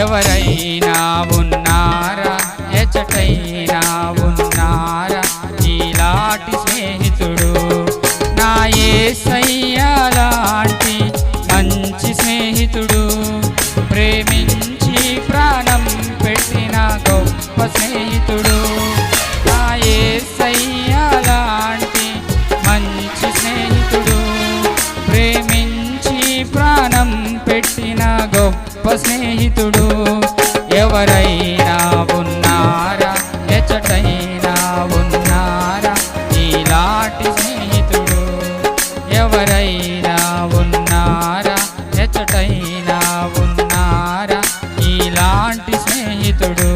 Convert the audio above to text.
ఎవరైనా ఉన్నారా? ఎచటైనా ఉన్నారా? నీలాటి స్నేహితుడు నా ఏసయ్య లాంటి మంచి స్నేహితుడు. ప్రేమించి ప్రాణం పెట్టిన గొప్ప స్నేహితుడు నా ఏసయ్య లాంటి మంచి స్నేహితుడు. ప్రేమించి ప్రాణం పెట్టిన గొప్ప స్నేహితుడు ఎవరైనా ఉన్నారా? ఎచ్చటైనా ఉన్నారా? నీలాంటి స్నేహితుడు ఎవరైనా ఉన్నారా? ఎచ్చటైనా ఉన్నారా? నీలాంటి స్నేహితుడు